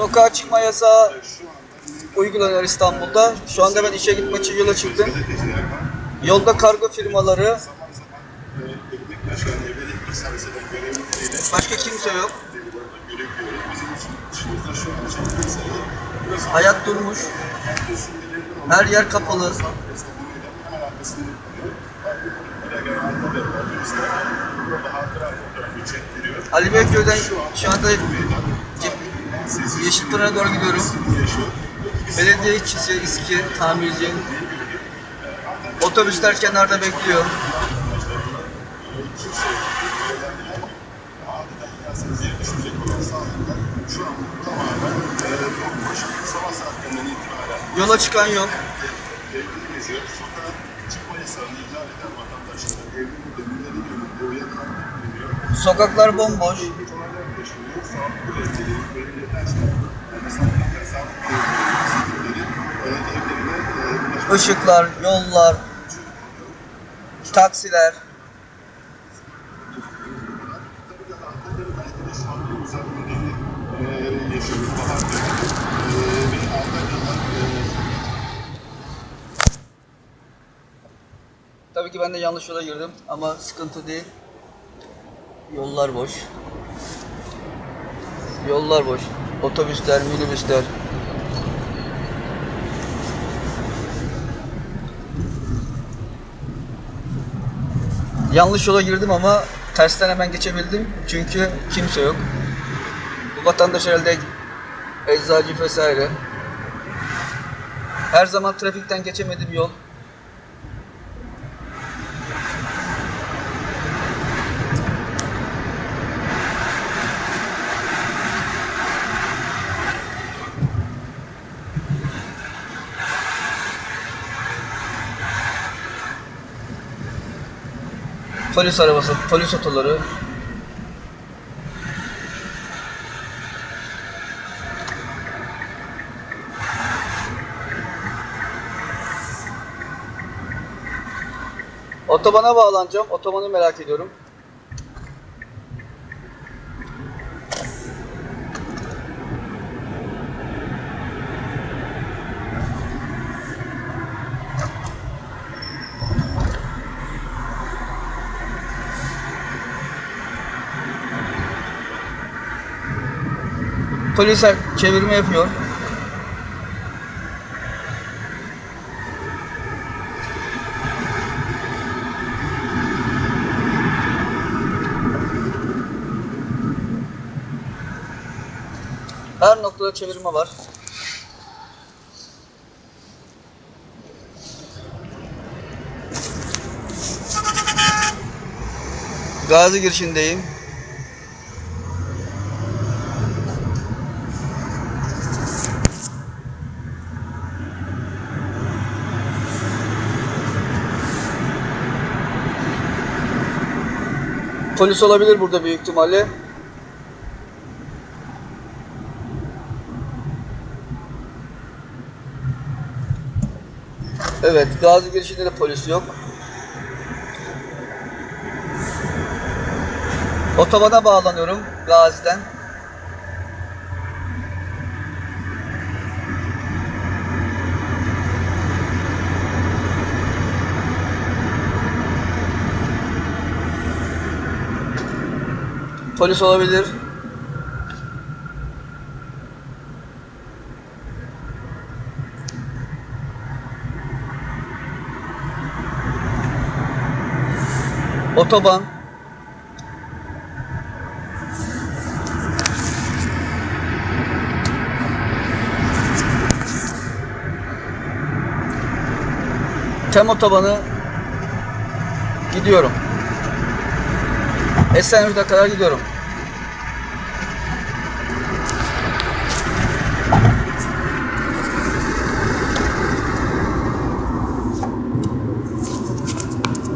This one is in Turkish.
Sokağa çıkma yasağı uygulanıyor İstanbul'da. Şu anda ben işe gitmek için yola çıktım. Yolda kargo firmaları, başka kimse yok. Hayat durmuş. Her yer kapalı. Ali Beyköy'den şu anda Yeşilpınar'a doğru gidiyorum. Belediye işçisi, İSKİ, tamirci. Otobüsler kenarda bekliyor. Yola çıkan yok. Sokaklar bomboş. Işıklar, yollar, taksiler. Tabii ki ben de yanlış yola girdim ama sıkıntı değil. Yollar boş. Yollar boş. Otobüsler, minibüsler. Yanlış yola girdim ama tersten hemen geçebildim. Çünkü kimse yok. Bu vatandaş herhalde eczacı vesaire. Her zaman trafikten geçemediğim yol. Polis arabası, polis otoları. Otobana bağlanacağım. Otobanı merak ediyorum. Polis çevirme yapıyor. Her noktada çevirme var. Gazi girişindeyim. Polis olabilir burada büyük ihtimalle. Evet, Gazi girişinde de polis yok. Otobana bağlanıyorum Gazi'den. Polis olabilir. Otoban. Tem otobanı gidiyorum. Esenyurt'a kadar gidiyorum.